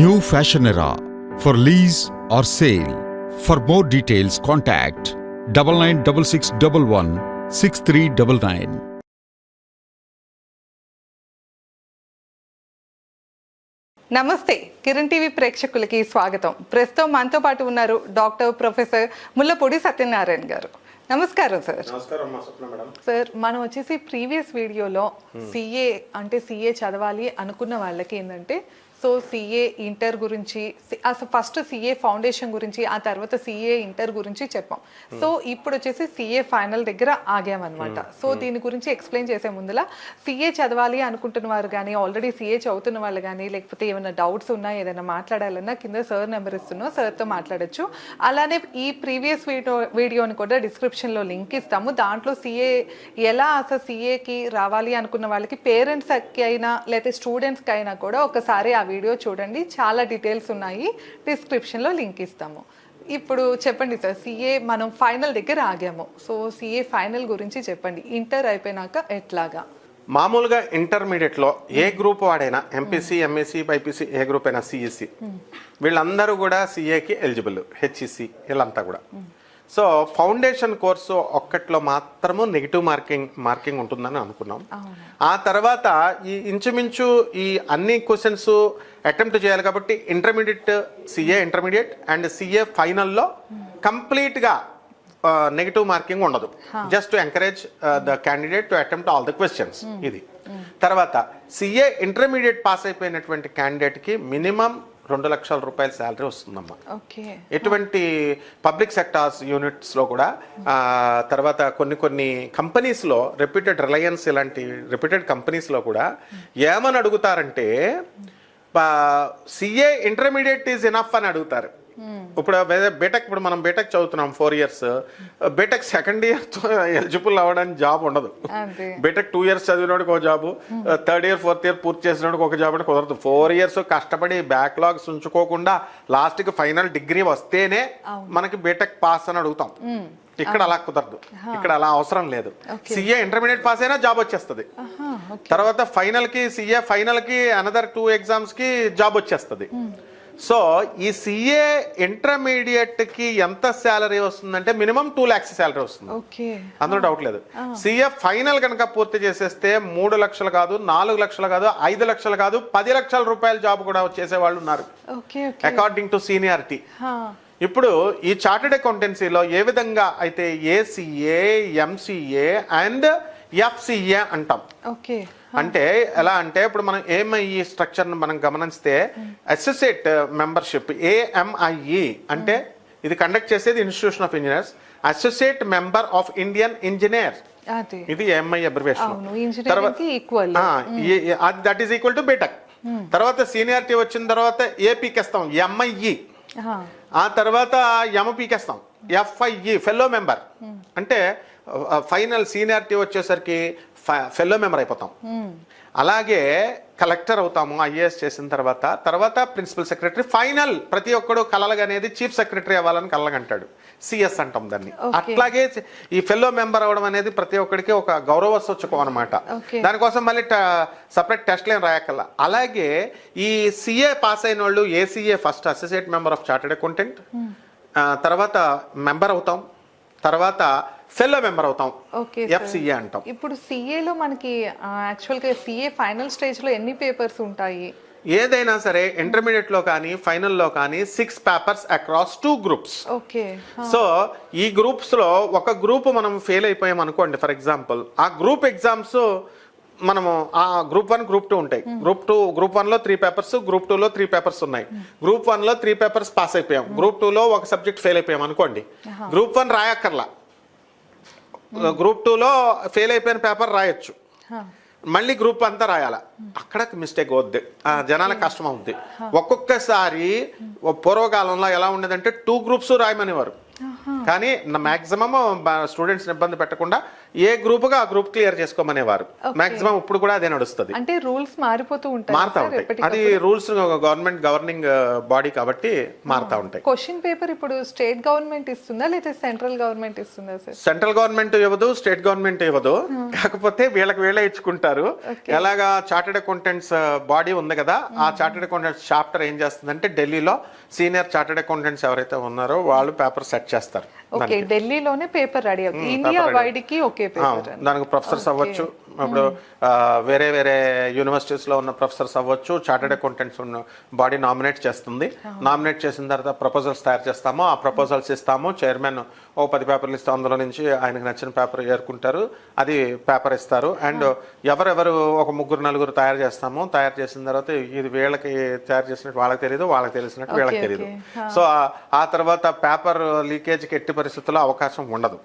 New Fashion Era. For lease or sale. For more details, contact double nine double six double one six three double nine. నమస్తే. Kiran TV ప్రేక్షకులకి స్వాగతం. ప్రస్తుతం మనతో పాటు ఉన్నారు doctor professor Mullapudi Satyanarayana గారు. నమస్కారం సార్. నమస్కారం అమ్మా స్వప్న మేడం. సార్ మనం వచ్చేసి ప్రీవియస్ వీడియోలో సిఏ అంటే సిఏ చదవాలి అనుకున్న వాళ్ళకి ఏంటంటే సో సిఏ ఇంటర్ గురించి అసలు ఫస్ట్ సిఏ ఫౌండేషన్ గురించి ఆ తర్వాత సిఏ ఇంటర్ గురించి చెప్పాం. సో ఇప్పుడు వచ్చేసి సిఏ ఫైనల్ దగ్గర ఆగామన్నమాట. సో దీని గురించి ఎక్స్ప్లెయిన్ చేసే ముందులా సిఏ చదవాలి అనుకుంటున్న వారు కానీ ఆల్రెడీ సిఏ చదువుతున్న వాళ్ళు కానీ లేకపోతే ఏమైనా డౌట్స్ ఉన్నా ఏదైనా మాట్లాడాలన్నా కింద సార్ నెంబర్ ఇస్తున్నాం సార్తో మాట్లాడొచ్చు. అలానే ఈ ప్రీవియస్ వీడియో వీడియోని కూడా డిస్క్రిప్షన్లో లింక్ ఇస్తాము. దాంట్లో సిఏ ఎలా అసలు సిఏకి రావాలి అనుకున్న వాళ్ళకి పేరెంట్స్కి అయినా లేకపోతే స్టూడెంట్స్కి అయినా కూడా ఒకసారి ఆ వీడియో చూడండి. చాలా డీటెయిల్స్ ఉన్నాయి. డిస్క్రిప్షన్లో లింక్ ఇస్తాము. ఇప్పుడు చెప్పండి సార్ సిఏ మనం ఫైనల్ దగ్గర ఆగాము. సో సిఏ ఫైనల్ గురించి చెప్పండి. ఇంటర్ అయిపోయినాక ఎట్లాగా? మామూలుగా ఇంటర్మీడియట్లో ఏ గ్రూప్ వాడైనా ఎంపీసీ ఎంఎస్సి బైపీసీ ఏ గ్రూప్ అయినా సిఎస్సి వీళ్ళందరూ కూడా సిఏకి ఎలిజిబుల్ హెచ్ఈసి వీళ్ళంతా కూడా. సో ఫౌండేషన్ కోర్సు ఒక్కట్లో మాత్రము నెగిటివ్ మార్కింగ్ మార్కింగ్ ఉంటుందని అనుకున్నాం. ఆ తర్వాత ఈ ఇంచుమించు ఈ అన్ని క్వశ్చన్స్ అటెంప్ట్ చేయాలి కాబట్టి intermediate CA intermediate and CA ఫైనల్లో కంప్లీట్గా నెగిటివ్ మార్కింగ్ ఉండదు. Just to encourage the candidate to attempt all the questions ఇది. తర్వాత సిఏ ఇంటర్మీడియట్ పాస్ అయిపోయినటువంటి క్యాండిడేట్కి మినిమం రెండు లక్షల రూపాయల శాలరీ వస్తుందమ్మా. ఓకే. ఎటువంటి పబ్లిక్ సెక్టార్స్ యూనిట్స్లో కూడా తర్వాత కొన్ని కొన్ని కంపెనీస్లో రెప్యూటెడ్ రిలయన్స్ ఇలాంటి రెప్యూటెడ్ కంపెనీస్లో కూడా ఏమని అడుగుతారంటే సిఏ ఇంటర్మీడియట్ ఈజ్ ఇనఫ్ అని అడుగుతారు. ఇప్పుడు బీటెక్ ఇప్పుడు మనం బీటెక్ చదువుతున్నాం four years BTech second year eligible అవ్వడానికి జాబ్ ఉండదు. బీటెక్ టూ ఇయర్స్ చదివినోడికి ఒక job third year fourth year పూర్తి చేసినోడికి ఒక జాబ్ అంటే కుదరదు. ఫోర్ ఇయర్స్ కష్టపడి బ్యాక్లాగ్స్ ఉంచుకోకుండా లాస్ట్కి ఫైనల్ డిగ్రీ వస్తేనే మనకి బీటెక్ పాస్ అని అడుగుతాం. ఇక్కడ అలా కుదరదు. ఇక్కడ అలా అవసరం లేదు. సిఏ ఇంటర్మీడియట్ పాస్ అయినా జాబ్ వచ్చేస్తుంది. తర్వాత ఫైనల్కి సిఏ ఫైనల్కి అనదర్ టూ ఎగ్జామ్స్కి జాబ్ వచ్చేస్తుంది. సో ఈ సిఏ ఇంటర్మీడియట్కి ఎంత శాలరీ వస్తుందంటే మినిమం టూ ల్యాక్స్ శాలరీ వస్తుంది. అందులో డౌట్ లేదు. సిఎఫ్ ఫైనల్ కనుక పూర్తి చేసేస్తే మూడు లక్షలు కాదు నాలుగు లక్షలు కాదు ఐదు లక్షలు కాదు పది లక్షల రూపాయల జాబ్ కూడా చేసే వాళ్ళు ఉన్నారు అకార్డింగ్ టు సీనియారిటీ ఇప్పుడు ఈ చార్టెడ్ అకౌంటెన్సీలో ఏ విధంగా అయితే ఏసీఏ ఎంసీఏ అండ్ ఎఫ్సిఏ అంటాం. ఓకే అంటే ఎలా అంటే ఇప్పుడు మనం ఏఎంఐఈ స్ట్రక్చర్ మనం గమనిస్తే అసోసియేట్ మెంబర్షిప్ ఏఎంఐఈ అంటే ఇది కండక్ట్ చేసేది institution of engineers associate member of Indian engineer ఇది MI abbreviation equal. That is equal to BTech తర్వాత సీనియారిటీ వచ్చిన తర్వాత ఏ పీకేస్తాం ఎంఐఈ ఆహా. ఆ తర్వాత ఎమ పీకేస్తాం ఎఫ్ఐఈ ఫెల్లో మెంబర్ అంటే ఫైనల్ సీనియారిటీ వచ్చేసరికి ఫెల్లో మెంబర్ అయిపోతాం. అలాగే కలెక్టర్ అవుతాము ఐఏఎస్ చేసిన తర్వాత తర్వాత ప్రిన్సిపల్ సెక్రటరీ ఫైనల్ ప్రతి ఒక్కడు కలలుగనేది చీఫ్ సెక్రటరీ అవ్వాలని కలగంటాడు సిఎస్ అంటాం దాన్ని. అట్లాగే ఈ ఫెల్లో మెంబర్ అవ్వడం అనేది ప్రతి ఒక్కడికి ఒక గౌరవ సూచకం అనమాట. దానికోసం మళ్ళీ సపరేట్ టెస్ట్లు ఏం రాయక్కల్లా అలాగే ఈ సిఏ పాస్ అయిన వాళ్ళు ACA first associate member of chartered accountant తర్వాత మెంబర్ అవుతాం. తర్వాత ఫెల్లో మెంబర్ అవుతాం. ఓకే ఎఫ్సిఏ అంటాం. ఇప్పుడు సిఏలో మనకి యాక్చువల్గా సిఏ ఫైనల్ స్టేజ్లో ఎన్ని పేపర్స్ ఉంటాయి? ఏదైనా సరే ఇంటర్మీడియట్లో కానీ ఫైనల్లో కానీ six papers across two groups okay so ఈ గ్రూప్స్లో ఒక గ్రూప్ మనం ఫెయిల్ అయిపోయాం అనుకోండి ఫర్ ఎగ్జాంపుల్ ఆ గ్రూప్ ఎగ్జామ్స్ మనము ఆ గ్రూప్ వన్ గ్రూప్ టూ ఉంటాయి. గ్రూప్ టూ గ్రూప్ వన్లో త్రీ పేపర్స్ గ్రూప్ టూ లో త్రీ పేపర్స్ ఉన్నాయి. గ్రూప్ వన్లో త్రీ పేపర్స్ పాస్ అయిపోయాం. గ్రూప్ టూ లో ఒక సబ్జెక్ట్ ఫెయిల్ అయిపోయాం అనుకోండి. గ్రూప్ వన్ రాయక్కర్లా. గ్రూప్ టూలో ఫెయిల్ అయిపోయిన పేపర్ రాయొచ్చు. మళ్ళీ గ్రూప్ అంతా రాయాల? అక్కడ మిస్టేక్ అవుద్ది. ఆ జనాలకు కష్టం అవుద్ది. ఒక్కొక్కసారి పూర్వకాలంలో ఎలా ఉండేదంటే టూ గ్రూప్స్ రాయమనేవారు. కానీ మాక్సిమం స్టూడెంట్స్ ఇబ్బంది పెట్టకుండా ఏ గ్రూప్గా ఆ గ్రూప్ క్లియర్ చేసుకోమనేవారు. మాక్సిమం ఇప్పుడు కూడా అదే నడుస్తుంది. అంటే రూల్స్ మారిపోతూ ఉంటాయి మారుతా ఉంటాయి. అది రూల్స్ గవర్నమెంట్ గవర్నింగ్ బాడీ కాబట్టి మారుతా ఉంటాయి. క్వశ్చన్ పేపర్ ఇప్పుడు స్టేట్ గవర్నమెంట్ ఇస్తుందా లేదా సెంట్రల్ గవర్నమెంట్ ఇస్తుందా సార్? సెంట్రల్ గవర్నమెంట్ ఇవ్వదు స్టేట్ గవర్నమెంట్ ఇవ్వదు. కాకపోతే వీళ్ళకి వీళ్ళే ఇచ్చుకుంటారు. ఎలాగా చార్టెడ్ అకౌంటెంట్స్ బాడీ ఉంది కదా ఆ చార్టెడ్ అకౌంటెంట్స్ చాప్టర్ ఏం చేస్తుందంటే ఢిల్లీలో సీనియర్ చార్టెడ్ అకౌంటెంట్స్ ఎవరైతే ఉన్నారో వాళ్ళు పేపర్ సెట్ చేస్తారు. ఓకే ఢిల్లీలోనే పేపర్ రెడీ అవుతుంది. ఇండియా వైడ్కి ఆ, పేపర్ దానికి ప్రొఫెసర్స్ అవ్వచ్చు. ఇప్పుడు వేరే వేరే యూనివర్సిటీస్లో ఉన్న ప్రొఫెసర్స్ అవ్వచ్చు చార్టెడ్ అకౌంటెంట్స్ ఉన్న బాడీ నామినేట్ చేస్తుంది. నామినేట్ చేసిన తర్వాత ప్రపోజల్స్ తయారు చేస్తాము. ఆ ప్రపోజల్స్ ఇస్తాము. చైర్మన్ ఓ పది పేపర్లు ఇస్తాం అందులో నుంచి ఆయనకు నచ్చిన పేపర్ ఏరుకుంటారు. అది పేపర్ ఇస్తారు. అండ్ ఎవరెవరు ఒక ముగ్గురు నలుగురు తయారు చేస్తాము. తయారు చేసిన తర్వాత ఇది వీళ్ళకి తయారు చేసినట్టు వాళ్ళకి తెలియదు వాళ్ళకి తెలిసినట్టు వీళ్ళకి తెలియదు. సో ఆ- ఆ తర్వాత పేపర్ లీకేజ్కి ఎట్టి పరిస్థితుల్లో అవకాశం ఉండదు.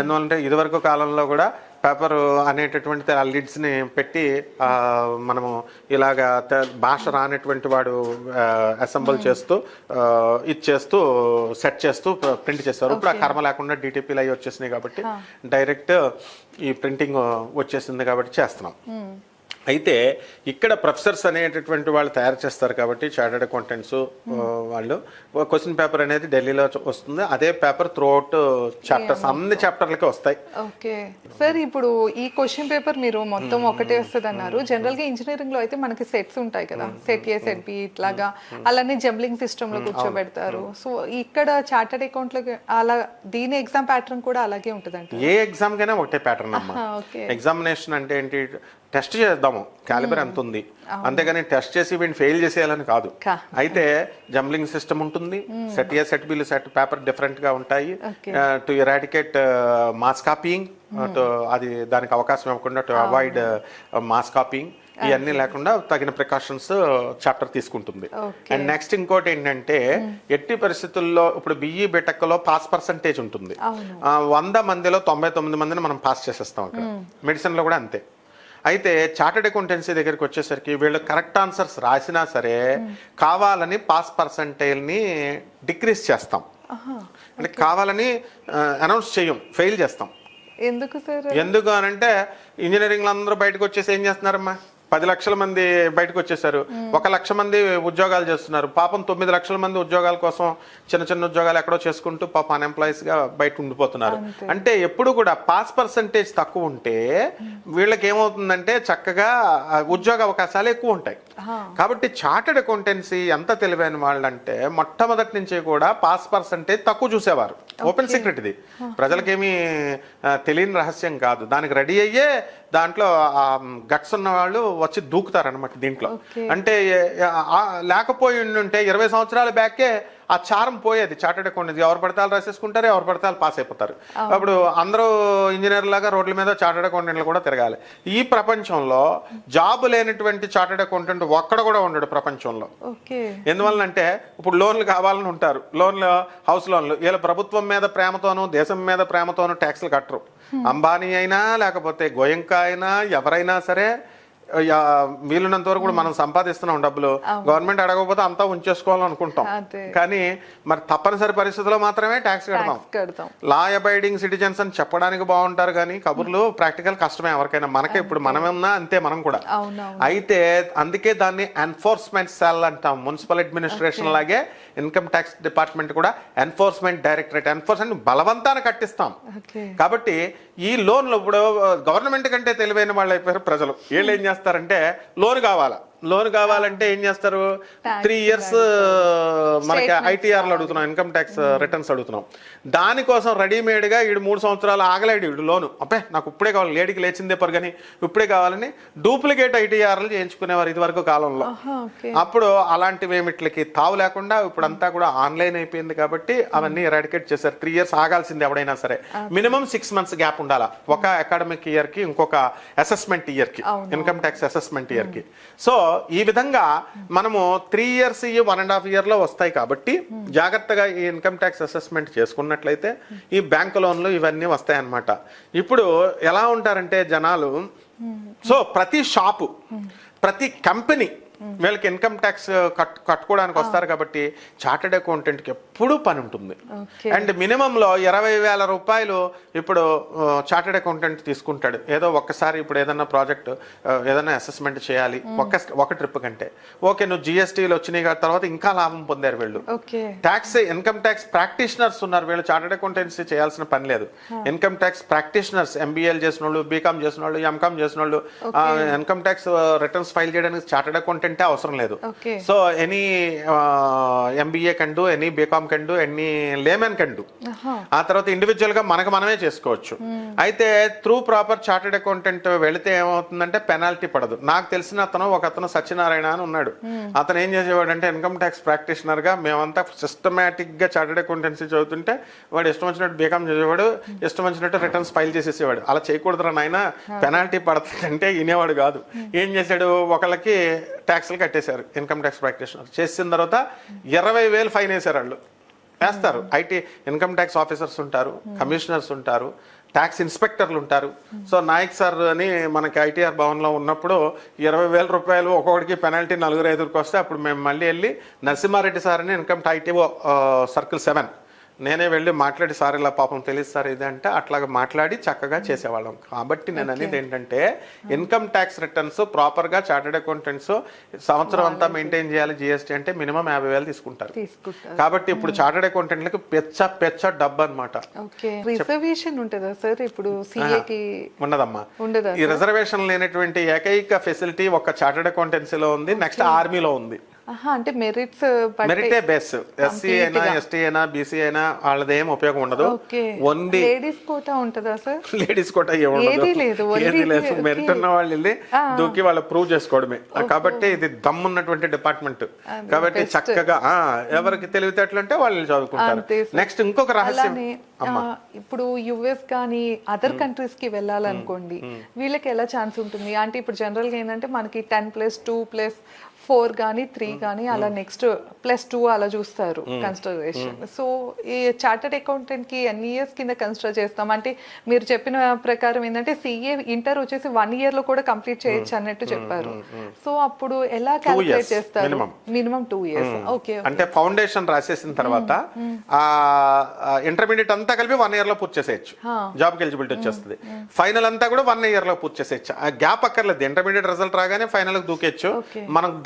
ఎందుకంటే ఇదివరకు కాలంలో కూడా పేపర్ అనేటటువంటి ఆ lids ని పెట్టి మనము ఇలాగా భాష రానటువంటి వాడు అసెంబుల్ చేస్తూ ఇది చేస్తూ సెట్ చేస్తూ ప్రింట్ చేస్తారు. ఇప్పుడు ఆ కర్మ లేకుండా డిటిపీలు అవి వచ్చేసినాయి కాబట్టి డైరెక్ట్ ఈ ప్రింటింగ్ వచ్చేసింది కాబట్టి చేస్తున్నాం. అయితే ఇక్కడ ప్రొఫెసర్స్ అనేటటువంటి వాళ్ళు తయారు చేస్తారు కాబట్టి చార్టెడ్ అకౌంటెంట్స్ వాళ్ళు. క్వశ్చన్ పేపర్ అనేది ఢిల్లీలో వస్తుంది. అదే పేపర్ త్రూ అవుట్ చాప్టర్స్ అన్ని చాప్టర్లకి వస్తాయి. ఓకే. సార్ ఇప్పుడు ఈ క్వశ్చన్ పేపర్ మీరు మొత్తం ఒకటే వస్తుంది అన్నారు జనరల్గా ఇంజనీరింగ్లో అయితే మనకి సెట్స్ ఉంటాయి కదా. సెట్ ఏ సెట్ బి ఇట్లాగా. అలానే జంబ్లింగ్ సిస్టమ్లో కూర్చోబెడతారు. సో ఇక్కడ చార్టెడ్ అకౌంట్లో అలా దీని ఎగ్జామ్ ప్యాటర్న్ కూడా అలాగే ఉంటుందంట ఏ ఎగ్జామ్ కైనా ఒకటే ప్యాటర్న్ అమ్మా. ఓకే. ఎగ్జామినేషన్ అంటే ఏంటి? టెస్ట్ చేద్దాము. క్యాలిబర్ ఎంత ఉంది? అంతేగాని టెస్ట్ చేసి వీడిని ఫెయిల్ చేసేయాలని కాదు. అయితే జంబ్లింగ్ సిస్టమ్ ఉంటుంది. Set A set B set paper డిఫరెంట్గా ఉంటాయి. టు ఎరాడికేట్ మాస్ కాపీయింగ్ అది దానికి అవకాశం ఇవ్వకుండా టు అవాయిడ్ మాస్ కాపీయింగ్ ఇవన్నీ లేకుండా తగిన ప్రికాషన్స్ చాప్టర్ తీసుకుంటుంది. Okay. అండ్ నెక్స్ట్ ఇంకోటి ఏంటంటే ఎట్టి పరిస్థితుల్లో ఇప్పుడు బిఈ బెటెక్లో పాస్ పర్సంటేజ్ ఉంటుంది. వంద మందిలో తొంభై తొమ్మిది మందిని మనం పాస్ చేసేస్తాం అక్కడ. మెడిసిన్లో కూడా అంతే. అయితే చార్టెడ్ అకౌంటెన్సీ దగ్గరికి వచ్చేసరికి వీళ్ళు కరెక్ట్ ఆన్సర్స్ రాసినా సరే కావాలని పాస్ పర్సంటేజ్ని డిక్రీస్ చేస్తాం. అంటే కావాలని అనౌన్స్ చేయం ఫెయిల్ చేస్తాం. ఎందుకు సార్ ఎందుకు అనంటే ఇంజనీరింగ్ అందరూ బయటకు వచ్చేసి ఏం చేస్తున్నారమ్మా? పది లక్షల మంది బయటకు వచ్చేసారు. ఒక లక్ష మంది ఉద్యోగాలు చేస్తున్నారు. పాపం తొమ్మిది లక్షల మంది ఉద్యోగాల కోసం చిన్న చిన్న ఉద్యోగాలు ఎక్కడో చేసుకుంటూ పాపం అన్ఎంప్లాయీస్గా బయట ఉండిపోతున్నారు. అంటే ఎప్పుడు కూడా పాస్ పర్సంటేజ్ తక్కువ ఉంటే వీళ్ళకి ఏమవుతుందంటే చక్కగా ఉద్యోగ అవకాశాలు ఎక్కువ ఉంటాయి. కాబట్టి చార్టెడ్ అకౌంటెన్సీ ఎంత తెలివైన వాళ్ళంటే మొట్టమొదటి నుంచి కూడా పాస్ పర్సంటేజ్ తక్కువ చూసేవారు. ఓపెన్ సీక్రెట్ ఇది ప్రజలకేమీ తెలియని రహస్యం కాదు. దానికి రెడీ అయ్యే దాంట్లో గట్స్ ఉన్న వాళ్ళు వచ్చి దూకుతారు అనమాట దీంట్లో. అంటే లేకపోయి ఉంటే ఇరవై సంవత్సరాల బ్యాకే ఆ చారం పోయేది. చార్టెడ్ అకౌంటెన్సీ ఎవరు పడతాలు రాసేసుకుంటారు ఎవరు పడతాలు పాస్ అయిపోతారు. అప్పుడు అందరూ ఇంజనీర్ లాగా రోడ్ల మీద చార్టెడ్ అకౌంటెంట్లు కూడా తిరగాలి. ఈ ప్రపంచంలో జాబ్ లేనటువంటి చార్టెడ్ అకౌంటెంట్ ఒక్కడ కూడా ఉండడు ప్రపంచంలో. ఎందువల్లంటే ఇప్పుడు లోన్లు కావాలని ఉంటారు. లోన్లు హౌస్ లోన్లు. వీళ్ళ ప్రభుత్వం మీద ప్రేమతోనూ దేశం మీద ప్రేమతోనూ ట్యాక్స్లు కట్టరు. అంబానీ అయినా లేకపోతే గోయంకా అయినా ఎవరైనా సరే వీలున్నంత వరకు కూడా మనం సంపాదిస్తున్నాం డబ్బులు. గవర్నమెంట్ అడగకపోతే అంతా ఉంచేసుకోవాలని అనుకుంటాం. అదే. కానీ మరి తప్పనిసరి పరిస్థితుల్లో మాత్రమే ట్యాక్స్ కడతాం. లా అబైడింగ్ సిటిజన్స్ అని చెప్పడానికి బాగుంటారు కానీ కబుర్లు ప్రాక్టికల్ కష్టమే ఎవరికైనా. మనకే ఇప్పుడు మనమేమన్నా అంతే మనం కూడా. అయితే అందుకే దాన్ని ఎన్ఫోర్స్మెంట్ సెల్ అంటాం. మున్సిపల్ అడ్మినిస్ట్రేషన్ లాగే ఇన్కమ్ ట్యాక్స్ డిపార్ట్మెంట్ కూడా ఎన్ఫోర్స్మెంట్ డైరెక్టరేట్ ఎన్ఫోర్స్మెంట్ బలవంతాన కట్టిస్తాం. కాబట్టి ఈ లోన్లు ఇప్పుడు గవర్నమెంట్ కంటే తెలివైన వాళ్ళు అయిపోయారు ప్రజలు. వీళ్ళు ఏం చేస్తారంటే లోన్ కావాలా? లోన్ కావాలంటే ఏం చేస్తారు? త్రీ ఇయర్స్ మనకి ఐటీఆర్లో అడుగుతున్నాం ఇన్కమ్ ట్యాక్స్ రిటర్న్స్ అడుగుతున్నాం. దానికోసం రెడీమేడ్గా ఈడు మూడు సంవత్సరాలు ఆగలేడు ఈడు లోను. అబ్బే నాకు ఇప్పుడే కావాలి లేడికి లేచిందే పరుగని ఇప్పుడే కావాలని డూప్లికేట్ ఐటీఆర్లు చేయించుకునేవారు ఇది వరకు కాలంలో అప్పుడు అలాంటివి ఏమిట్లకి తావు లేకుండా ఇప్పుడు అంతా కూడా ఆన్లైన్ అయిపోయింది కాబట్టి అవన్నీ ఎరాడికేట్ చేశారు. త్రీ ఇయర్స్ ఆగాల్సింది ఎవడైనా సరే. మినిమం సిక్స్ మంత్స్ గ్యాప్ ఉండాలా. ఒక అకాడమిక్ ఇయర్కి ఇంకొక అసెస్మెంట్ ఇయర్కి అవును. ఇన్కమ్ ట్యాక్స్ అసెస్మెంట్ ఇయర్కి. సో ఈ విధంగా మనము three years one and half ఇయర్లో వస్తాయి కాబట్టి జాగ్రత్తగా ఈ ఇన్కమ్ ట్యాక్స్ అసెస్మెంట్ చేసుకున్నట్లయితే ఈ బ్యాంక్ లోన్లు ఇవన్నీ వస్తాయన్నమాట. ఇప్పుడు ఎలా ఉంటారంటే జనాలు సో ప్రతి షాపు ప్రతి కంపెనీ వీళ్ళకి ఇన్కమ్ ట్యాక్స్ కట్ కట్టుకోవడానికి వస్తారు కాబట్టి చార్టెడ్ అకౌంటెంట్కి ఎప్పుడూ పని ఉంటుంది అండ్ మినిమంలో ఇరవై వేల రూపాయలు ఇప్పుడు చార్టెడ్ అకౌంటెంట్ తీసుకుంటాడు. ఏదో ఒక్కసారి ఇప్పుడు ఏదన్నా ప్రాజెక్ట్ ఏదైనా అసెస్మెంట్ చేయాలి ఒక ఒక ట్రిప్ కంటే. ఓకే నువ్వు జిఎస్టీలు వచ్చినాయి తర్వాత ఇంకా లాభం పొందారు వీళ్ళు. ట్యాక్స్ ఇన్కమ్ ట్యాక్స్ ప్రాక్టీషనర్స్ ఉన్నారు వీళ్ళు చార్టెడ్ అకౌంటెన్సీ చేయాల్సిన పని లేదు. ఇన్కమ్ ట్యాక్స్ ప్రాక్టీషనర్స్ ఎంబీఎల్ చేసిన వాళ్ళు బీకామ్ చేసిన వాళ్ళు ఎంకామ్ చేసిన వాళ్ళు ఇన్కమ్ ట్యాక్స్ రిటర్న్స్ ఫైల్ చేయడానికి చార్టెడ్ అకౌంటెంటే అవసరం లేదు. So any MBA can do any BCom can do any layman can do ఆహా. ఆ తర్వాత ఇండివిజువల్గా మనకు మనమే చేసుకోవచ్చు. అయితే త్రూ ప్రాపర్ చార్టెడ్ అకౌంటెంట్ వెళితే ఏమవుతుందంటే పెనాల్టీ పడదు. నాకు తెలిసిన అతను ఒక అతను సత్యనారాయణ అని ఉన్నాడు. అతను ఏం చేసేవాడు అంటే ఇన్కమ్ ట్యాక్స్ ప్రాక్టీషనర్గా మేమంతా సిస్టమేటిక్గా చార్టెడ్ అకౌంటెన్సీ చదువుతుంటే వాడు ఇష్టం వచ్చినట్టు బీకామ్ చేసేవాడు ఇష్టం వచ్చినట్టు రిటర్న్స్ ఫైల్ చేసేసేవాడు. అలా చేయకూడదురా నాయన పెనాల్టీ పడుతుందంటే వినేవాడు కాదు. ఏం చేశాడు? ఒకళ్ళకి ట్యాక్స్లు కట్టేశారు ఇన్కమ్ ట్యాక్స్ ప్రాక్టీషనర్ చేసిన తర్వాత ఇరవై వేలు ఫైన్ వేశారు వాళ్ళు. వేస్తారు. ఐటీ ఇన్కమ్ ట్యాక్స్ ఆఫీసర్స్ ఉంటారు కమిషనర్స్ ఉంటారు ట్యాక్స్ ఇన్స్పెక్టర్లు ఉంటారు. సో నాయక్ సార్ అని మనకి ఐటీఆర్ భవన్లో ఉన్నప్పుడు ఇరవై వేల రూపాయలు ఒక్కొక్కడికి పెనాల్టీ నలుగురు ఐదుగురికి వస్తే అప్పుడు మేము మళ్ళీ వెళ్ళి నరసింహారెడ్డి సార్ అని ఇన్కమ్ ఐటీఓ సర్కిల్ సెవెన్ నేనే వెళ్ళి మాట్లాడి సార్ ఇలా పాపం తెలియదు సార్ ఇది అంటే అట్లాగా మాట్లాడి చక్కగా చేసేవాళ్ళం. కాబట్టి నేను అనేది ఏంటంటే ఇన్కమ్ ట్యాక్స్ రిటర్న్స్ ప్రాపర్గా చార్టెడ్ అకౌంటెంట్స్ సంవత్సరం అంతా మెయింటైన్ చేయాలి జిఎస్టీ అంటే మినిమం యాభై వేలు తీసుకుంటారు. కాబట్టి ఇప్పుడు చార్టెడ్ అకౌంటెంట్లకి పెచ్చ పెచ్చ డబ్బు అనమాట రిజర్వేషన్ ఉంటుందా సార్? ఇప్పుడు సిఏకి ఉన్నదమ్మా. ఉండదా ఈ రిజర్వేషన్ లేనటువంటి ఏకైక ఫెసిలిటీ ఒక చార్టెడ్ అకౌంటెన్సీలో ఉంది నెక్స్ట్ ఆర్మీలో ఉంది. అంటే మెరిట్స్ మెరిటే బేస్ ఎస్సీ అయినా ఎస్టీ అయినా బీసీ అయినా వాళ్ళదేం ఉపయోగం ఉండదు. ఓన్లీ లేడీస్ కోటా ఉంటుందా సార్ లేడీస్ కూడా ఏముండదు లేదు. మెరిట్ ఉన్న వాళ్ళు వెళ్ళి దూకి వాళ్ళు ప్రూవ్ చేసుకోవడమే. కాబట్టి ఇది దమ్మున్నటువంటి డిపార్ట్మెంట్ కాబట్టి చక్కగా ఎవరికి తెలివితేటలు అంటే వాళ్ళు చదువుకుంటారు. నెక్స్ట్ ఇంకొక రహస్యం. ఇప్పుడు యుఎస్ కానీ అదర్ కంట్రీస్కి వెళ్ళాలనుకోండి వీళ్ళకి ఎలా ఛాన్స్ ఉంటుంది? అంటే ఇప్పుడు జనరల్గా ఏంటంటే మనకి ten plus two plus four కానీ త్రీ కానీ అలా నెక్స్ట్ ప్లస్ టూ అలా చూస్తారు కన్సిడరేషన్ సో ఈ చార్టెడ్ అకౌంటెంట్కి ఎన్ని ఇయర్స్ కింద కన్సిడర్ చేస్తాం? అంటే మీరు చెప్పిన ప్రకారం ఏంటంటే సిఏ ఇంటర్ వచ్చేసి వన్ ఇయర్లో కూడా కంప్లీట్ చేయొచ్చు అన్నట్టు చెప్పారు. సో అప్పుడు ఎలా క్యాలిక్యులేట్ చేస్తారు. మినిమం. టూ ఇయర్స్ ఓకే అంటే ఫౌండేషన్ రాసేసిన తర్వాత ఇంటర్మీడియట్ అంతా కలిపి వన్ ఇయర్లో పూర్తి చేసేయచ్చు. జాబ్ ఎలిజిబిలిటీ వచ్చేస్తుంది. ఫైనల్ అంతా కూడా వన్ ఇయర్లో పూర్తి చేసేయచ్చు. ఆ గ్యాప్ అక్కర్లేదు. ఇంటర్మీడియట్ రిజల్ట్ రాగానే ఫైనల్ దూకేయచ్చు. Okay.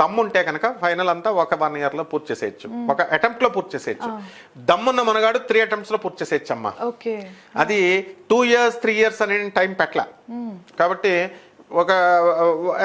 మనకు దమ్ము ఉంటే కనుక ఫైనల్ అంతా ఒక వన్ ఇయర్లో పూర్తి చేసేయచ్చు. ఒక అటెంప్ట్లో పూర్తి చేసేయచ్చు. దమ్మున్న మనగాడు త్రీ అటెంప్ట్స్లో పూర్తి చేసేయచ్చు అమ్మా ఓకే. అది టూ ఇయర్స్ త్రీ ఇయర్స్ అనే టైం పెట్టల. కాబట్టి ఒక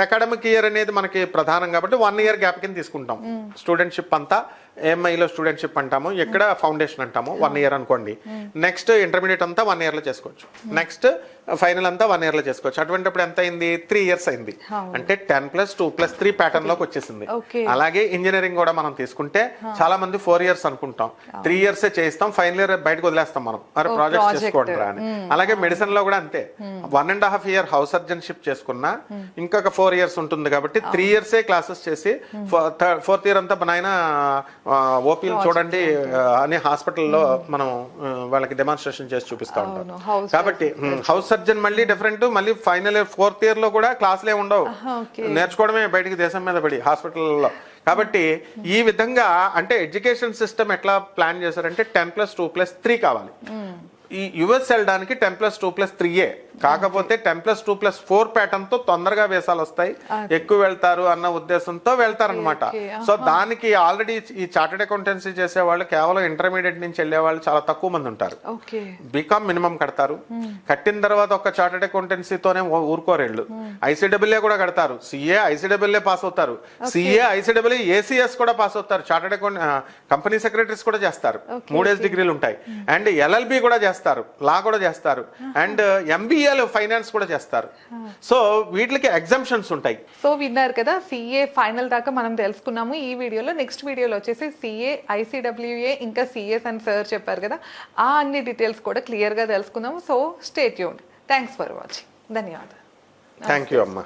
అకాడమిక్ ఇయర్ అనేది మనకి ప్రధానం కాబట్టి వన్ ఇయర్ గ్యాప్ కింద తీసుకుంటాం. స్టూడెంట్షిప్ అంతా ఏఎంఐలో స్టూడెంట్షిప్ అంటాము. ఎక్కడ ఫౌండేషన్ అంటాము. వన్ ఇయర్ అనుకోండి. నెక్స్ట్ ఇంటర్మీడియట్ అంతా వన్ ఇయర్లో చేసుకోవచ్చు. నెక్స్ట్ ఫైనల్ అంతా వన్ ఇయర్లో చేసుకోవచ్చు. అటువంటిప్పుడు ఎంత అయింది? త్రీ ఇయర్స్ అయింది. అంటే ten plus two plus three ప్యాటర్న్లోకి వచ్చేసింది. అలాగే ఇంజనీరింగ్ కూడా మనం తీసుకుంటే చాలా మంది ఫోర్ ఇయర్స్ అనుకుంటాం. త్రీ ఇయర్స్ చేయిస్తాం. ఫైనల్ ఇయర్ బయటకు వదిలేస్తాం మనం. మరి ప్రాజెక్ట్. చేసుకోండి అని. అలాగే మెడిసిన్లో కూడా అంతే. One and half year house surgeonship చేసుకున్నా ఇంకొక ఫోర్ ఇయర్స్ ఉంటుంది కాబట్టి త్రీ ఇయర్స్ క్లాసెస్ చేసి ఫోర్త్ ఇయర్ అంతా మన ఆయన ఓపీలు చూడండి అని హాస్పిటల్లో మనం వాళ్ళకి డెమాన్స్ట్రేషన్ చేసి చూపిస్తా ఉంటాం కాబట్టి హౌస్ సర్జన్ మళ్ళీ డిఫరెంట్ మళ్ళీ ఫైనల్ ఇయర్ ఫోర్త్ ఇయర్లో కూడా క్లాసులే ఉండవు. నేర్చుకోవడమే బయటికి దేశం మీద పడి హాస్పిటల్లో. కాబట్టి ఈ విధంగా అంటే ఎడ్యుకేషన్ సిస్టమ్ ఎట్లా ప్లాన్ చేశారంటే ten plus two plus three కావాలి. ఈ యుఎస్ వెళ్ళడానికి ten plus two plus three ఏ. కాకపోతే ten plus two plus four ప్యాటర్న్తో తొందరగా వేసాలు వస్తాయి. ఎక్కువ వెళ్తారు అన్న ఉద్దేశంతో వెళ్తారనమాట సో దానికి ఆల్రెడీ ఈ చార్టెడ్ అకౌంటెన్సీ చేసే వాళ్ళు కేవలం ఇంటర్మీడియట్ నుంచి వెళ్ళే వాళ్ళు చాలా తక్కువ మంది ఉంటారు. బీకామ్ మినిమం కడతారు. కట్టిన తర్వాత ఒక చార్టెడ్ అకౌంటెన్సీతోనే ఊరుకోరేళ్ళు. ఐసీడబ్ల్యూ కూడా కడతారు. సిఏ ఐసీడబ్ల్యూ పాస్ అవుతారు. సిఏ ఐసీడబ్ల్యూ ఏసీఎస్ కూడా పాస్ అవుతారు. చార్టెడ్ అకౌంట్ కంపెనీ సెక్రటరీస్ కూడా చేస్తారు. మూడేసి డిగ్రీలు ఉంటాయి. అండ్ ఎల్ఎల్బి కూడా చేస్తారు. లా కూడా చేస్తారు. అండ్ ఎంబీఏలు ఫైనాన్స్ కూడా చేస్తారు. సో వీటికి ఎగ్జామ్షన్స్ ఉంటాయి. సో విన్నారు కదా సిఏ ఫైనల్ దాకా మనం తెలుసుకున్నాము. ఈ వీడియోలో నెక్స్ట్ వీడియోలో వచ్చేసి సిఏ ఐసీడబ్ల్యూఏ ఇంకా సిఎస్ అని సార్ చెప్పారు కదా ఆ అన్ని డీటెయిల్స్ కూడా క్లియర్గా తెలుసుకుందాము సో స్టేట్ యూన్ థ్యాంక్స్ ఫర్ వాచింగ్ ధన్యవాదాలు. థ్యాంక్ యూ అమ్మా.